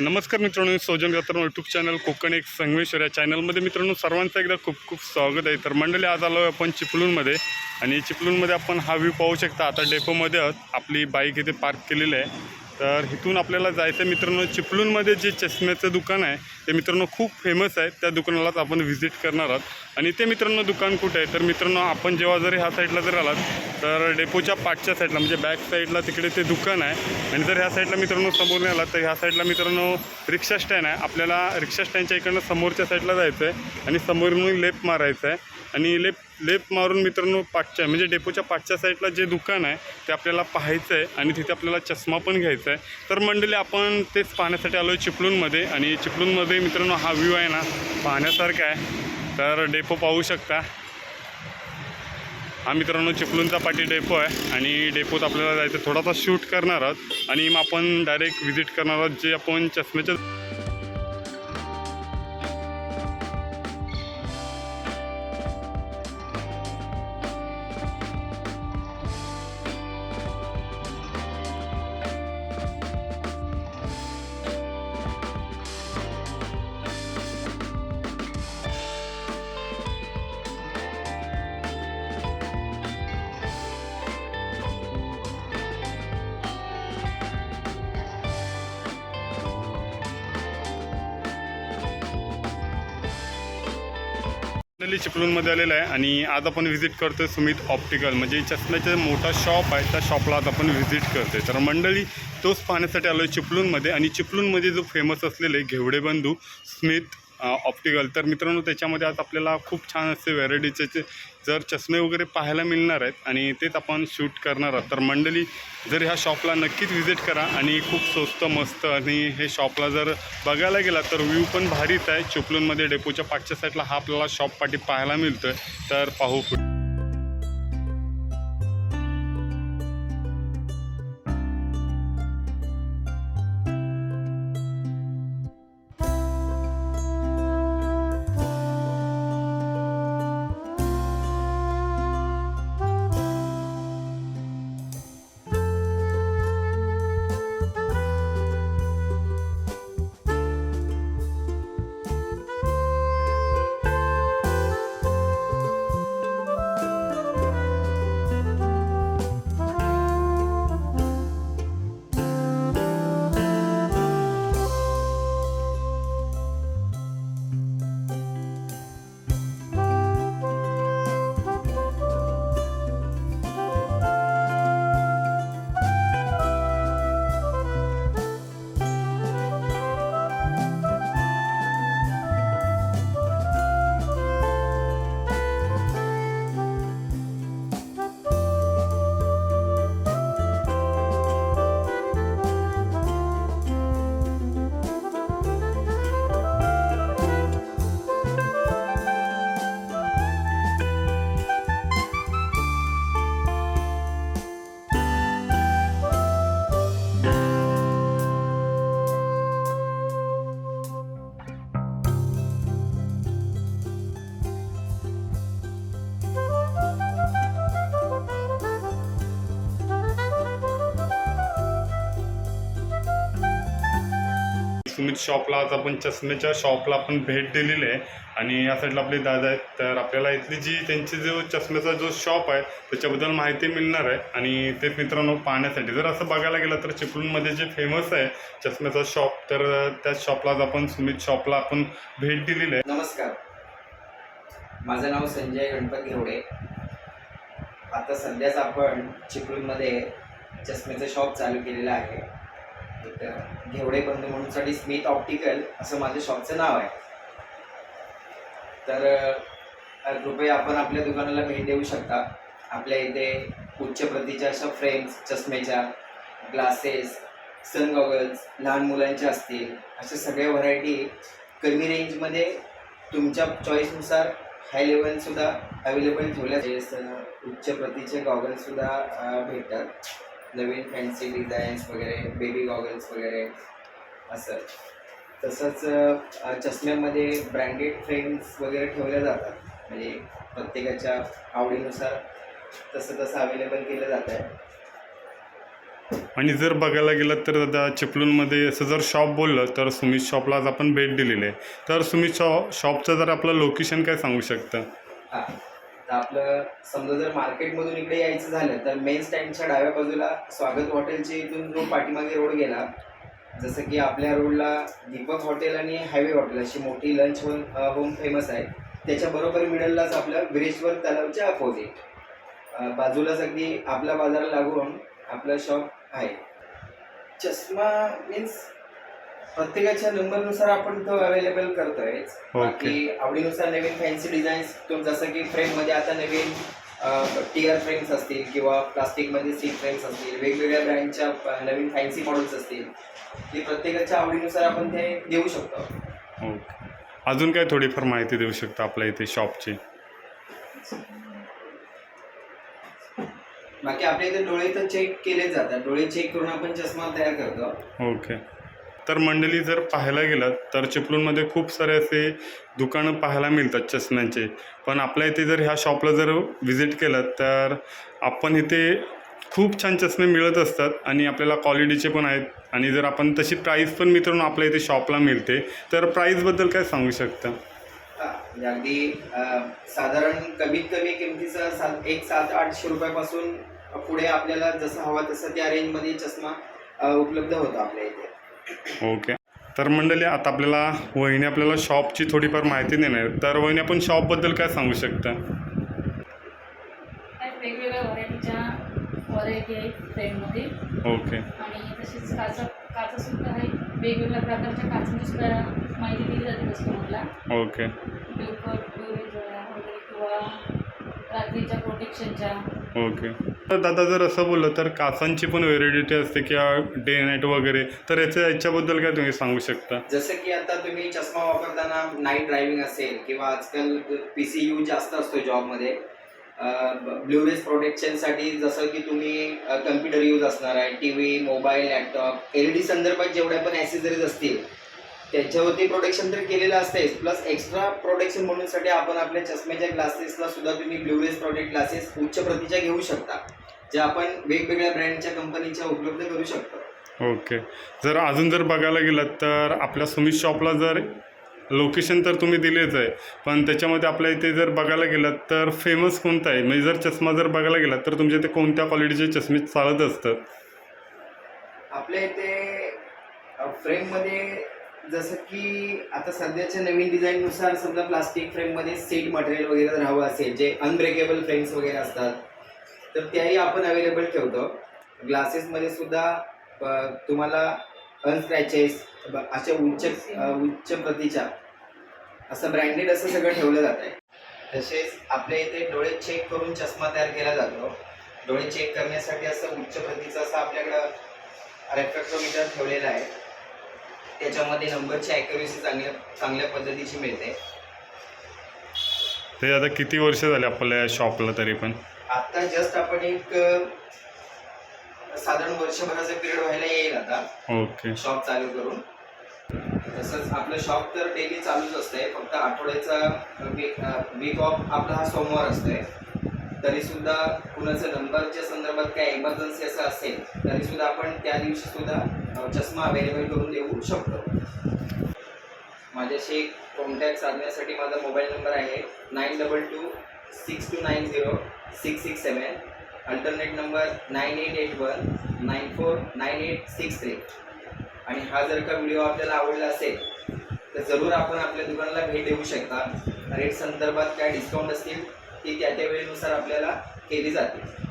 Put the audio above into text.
नमस्कार मित्रांनो मी सौजन गात्र यूट्यूब चॅनल कोकण एक संगमेश्वर या चॅनलमध्ये मित्रांनो सर्वांचं एकदा खूप खूप स्वागत आहे. तर मंडळी आज आलो आहे आपण चिपळूणमध्ये आणि चिपळूणमध्ये आपण हा व्ह्यू पाहू शकता. आता डेपोमध्ये आहोत आपली बाईक इथे पार्क केलेली आहे. तर इथून आपल्याला जायचं आहे मित्रांनो चिपळूणमध्ये जे चष्म्याचं दुकान आहे ते मित्रांनो खूप फेमस आहे. त्या दुकानालाच आपण व्हिजिट करणार आहोत. आणि ते मित्रांनो दुकान कुठे आहे? तर मित्रांनो आपण जेव्हा जरी ह्या साईडला जर आलात तर डेपोच्या पाठच्या साईडला म्हणजे बॅक साईडला तिकडे ते दुकान आहे. आणि जर ह्या साईडला मित्रांनो समोर नाही आलात तर ह्या साईडला मित्रांनो रिक्षा स्टँड आहे. आपल्याला रिक्षा स्टँडच्या इकडनं समोरच्या साईडला जायचं आहे आणि समोरून लेप मारायचं आहे आणि लेप लेप मारून मित्रांनो पाठच्या म्हणजे डेपोच्या पाठच्या साईडला जे दुकान आहे ते आपल्याला पाहायचं आहे आणि तिथे आपल्याला चष्मा पण घ्यायचा आहे. तर मंडळी आपण तेच पाहण्यासाठी आलो आहे चिपळूणमध्ये आणि चिपळूणमध्ये मित्रांनो हा व्ह्यू आहे ना पाहण्यासारखा आहे. तर डेपो पाहू शकता. हा मित्रांनो चिपळूणचा पाठी डेपो आहे आणि डेपोत आपल्याला जायचं थोडासा शूट करणार आहोत आणि मग आपण डायरेक्ट व्हिजिट करणार आहोत जे आपण चष्म्याच्या मंडळी चिपळूणमध्ये आलेलं आहे आणि आज आपण व्हिजिट करतो आहे सुमित ऑप्टिकल म्हणजे चष्म्याचा मोठा शॉप आहे त्या शॉपला आज आपण व्हिजिट करतोय. तर मंडळी तोच पाहण्यासाठी आलो आहे चिपळूणमध्ये आणि चिपळूणमध्ये जो फेमस असलेले घेवडे बंधू स्मित ऑप्टिकल तर मित्रांनो त्याच्यामध्ये आज आपल्याला खूप छान असे व्हरायटीचे जर चष्मे वगैरे पाहायला मिळणार आहेत आणि तेच आपण शूट करणार आहोत तर मंडळी जर ह्या शॉपला नक्कीच व्हिजिट करा आणि खूप स्वस्त मस्त आणि हे शॉपला जर बघायला गेला तर व्ह्यू पण भारीच आहे. चिपलूनमध्ये डेपोच्या पाठच्या साईडला हा आपल्याला शॉप पाठी पाहायला मिळतोय. तर पाहू पुढे. सुमित शॉपला आज आपण चष्म्याच्या शॉपला आपण भेट दिलेली आहे. आणि या साईडला आपले दादा आहेत. तर आपल्याला इथली जी त्यांची जो चष्म्याचा जो शॉप आहे त्याच्याबद्दल माहिती मिळणार आहे. आणि ते मित्रांनो पाहण्यासाठी. जर असं बघायला गेलं तर चिपळूणमध्ये जे फेमस आहे चष्म्याचा शॉप तर त्या शॉपला आज आपण सुमित शॉपला आपण भेट दिलेली आहे. नमस्कार. माझं नाव संजय गणपत घेवडे. आता सध्याच आपण चिपळूणमध्ये चष्म्याचं शॉप चालू केलेलं आहे. एक घेवडे बंधू म्हणूनसाठी स्मिथ ऑप्टिकल असं माझ्या शॉपचं नाव आहे. तर कृपया आपण आपल्या दुकानाला भेट देऊ शकता. आपल्या इथे उच्च प्रतीच्या अशा फ्रेम्स चष्म्याच्या ग्लासेस सन गॉगल्स लहान मुलांचे असतील अशा सगळ्या व्हरायटी कमी रेंजमध्ये तुमच्या चॉईसनुसार हाय लेवलसुद्धा अवेलेबल ठेवल्या उच्च प्रतीचे गॉगल्ससुद्धा भेटतात. नवीन फॅन्सी डिझाईन्स वगैरे बेबी गॉगल्स वगैरे असं. तसंच चष्म्यामध्ये ब्रँडेड फ्रेम्स वगैरे ठेवल्या जातात. म्हणजे प्रत्येकाच्या आवडीनुसार तसं तसं अवेलेबल केलं जात आहे आणि जर बघायला गेलं तर दादा चिपळूणमध्ये असं जर शॉप बोललं तर सुमित शॉपला आज आपण भेट दिलेली आहे. तर सुमित शॉ शॉपचं जर आपलं लोकेशन काय सांगू शकतं? हा. तर आपलं समजा जर मार्केटमधून इकडे यायचं झालं तर मेन स्टँडच्या डाव्या बाजूला स्वागत हॉटेलच्या इथून जो पाठीमागे रोड गेला जसं की आपल्या रोडला दीपक हॉटेल आणि हायवे हॉटेल अशी मोठी लंच होम होम फेमस आहे. त्याच्याबरोबर मिडललाच आपलं बिरेश्वर तलावच्या अपोजिट. बाजूलाच अगदी आपल्या बाजाराला लागून आपलं शॉप आहे. चष्मा मीन्स प्रत्येकाच्या नंबरनुसार आपण तो अवेलेबल करतोय. बाकी आवडीनुसार नवीन फॅन्सी डिझाईन्स जसं की फ्रेममध्ये आता नवीन टीआर फ्रेम्स असतील किंवा प्लास्टिकमध्ये सीट फ्रेम्स असतील वेगवेगळ्या ब्रँडच्या नवीन फॅन्सी मॉडेल्स असतील ती प्रत्येकाच्या आवडीनुसार आपण ते देऊ शकतो. ओके अजून काय थोडीफार माहिती देऊ शकता आपल्या इथे शॉपची बाकी आपल्या इथे डोळे तर चेक केले जातात. डोळे चेक करून आपण चष्मा तयार करतो. ओके तर मंडळी जर पाहायला गेलात तर चिपळूणमध्ये खूप सारे असे दुकानं पाहायला मिळतात चष्म्यांचे. पण आपल्या इथे जर ह्या शॉपला जर व्हिजिट केलं तर आपण इथे खूप छान चष्मे मिळत असतात आणि आपल्याला क्वालिटीचे पण आहेत. आणि जर आपण तशी प्राईस पण मित्रांनो आपल्या इथे शॉपला मिळते तर प्राईसबद्दल काय सांगू शकता? म्हणजे अगदी साधारण कमीत कमी किमतीचं सा एक सात आठशे रुपयापासून पुढे आपल्याला जसं हवा तसं त्या रेंजमध्ये चष्मा उपलब्ध होतो आपल्या इथे. ओके. तर मंडळी आता आपल्याला वहिनी आपल्याला शॉपची थोडीफार माहिती देणार. तर वहिनी आपण शॉपबद्दल काय सांगू शकता? वेगवेगळ्या व्हरायटीच्या व्हरायटी फ्रेममध्ये ओके. आणि तसेच काचा काचा सुद्धा आहे. वेगवेगळ्या प्रकारच्या काचांची सुद्धा माहिती दिली जाते कस्टमरला ओके. किंवा रात्रीच्या प्रोटेक्शनच्या ओके. तर दादा जर असं बोललं तर काचांची पण व्हेरायटी असते किंवा डे नाईट वगैरे. तर याच्या याच्याबद्दल काय तुम्ही सांगू शकता? जसं की आता तुम्ही चष्मा वापरताना नाईट ड्रायव्हिंग असेल किंवा आजकाल पी सी यू जास्त असतो जॉबमध्ये ब्ल्यूरेस प्रोटेक्शनसाठी जसं की तुम्ही कम्प्युटर यूज असणार आहे. T V mobile laptop L D संदर्भात जेवढ्या पण ॲसेसरीज असतील त्याच्यावरती प्रोटेक्शन तर केलेलं असतेच. प्लस एक्स्ट्रा प्रोटेक्शन म्हणूनसाठी आपण आपल्या चष्म्याच्या ग्लासेसला सुद्धा तुम्ही ब्ल्यूरेस प्रोटेक्ट ग्लासेस उच्च प्रतीच्या घेऊ शकता. ज्या आपण वेगवेगळ्या ब्रँडच्या कंपनीच्या उपलब्ध करू शकतो. ओके जर अजून जर बघायला गेलं तर आपल्या सुमित शॉपला जर लोकेशन तर तुम्ही दिलेच आहे. पण त्याच्यामध्ये आपल्या इथे जर बघायला गेलं तर फेमस कोणतं आहे? म्हणजे जर चष्मा जर बघायला गेला तर तुमच्या इथे कोणत्या क्वालिटीचे चष्मे चालत असतात? आपल्या इथे फ्रेममध्ये जसं की आता सध्याच्या नवीन डिझाईननुसार समजा प्लास्टिक फ्रेममध्ये सीट मटेरियल वगैरे जर हवं असेल जे अनब्रेकेबल फ्रेम्स वगैरे असतात तर त्याही आपण अवेलेबल ठेवतो. ग्लासेसमध्ये सुद्धा तुम्हाला अनस्क्रॅचेस अशा उच्च उच्च प्रतीच्या असं ब्रँडेड असं सगळं ठेवलं जात आहे. तसेच आपल्या इथे डोळे चेक करून चष्मा तयार केला जातो. डोळे चेक करण्यासाठी असं उच्च प्रतीचं असं आपल्याकडं रेफ्रॅक्टोमीटर ठेवलेला आहे. त्याच्यामध्ये नंबरची ॲक्युरेसी चांगल्या चांगल्या पद्धतीची मिळते. ते आता किती वर्ष झाले आपल्या शॉपला तरी पण? आता जस्ट आपण एक साधारण वर्षभराचा पिरियड व्हायला येईल आता. ओके शॉप चालू करून. तसंच आपलं शॉप तर डेली चालूच असतंय. फक्त आठवड्याचा वीक ऑफ आपला हा सोमवार असतोय. तरी सुद्धा कुणाचं नंबरच्या संदर्भात काय इमर्जन्सी असं असेल तरी सुद्धा आपण त्या दिवशी सुद्धा चष्मा अवेलेबल करून देऊ शकतो. माझ्याशी कॉन्टॅक्ट साधण्यासाठी माझा मोबाईल नंबर आहे nine double two six two nine zero six six seven alternate number nine eight eight one nine four nine eight six three आणि हा जर का व्हिडिओ आपल्याला आवडला असेल तर जरूर आपण आपल्या दुकानाला भेट देऊ शकता. रेट संदर्भात काय डिस्काउंट असतील ती त्या त्या वेळेनुसार आपल्याला केली जाते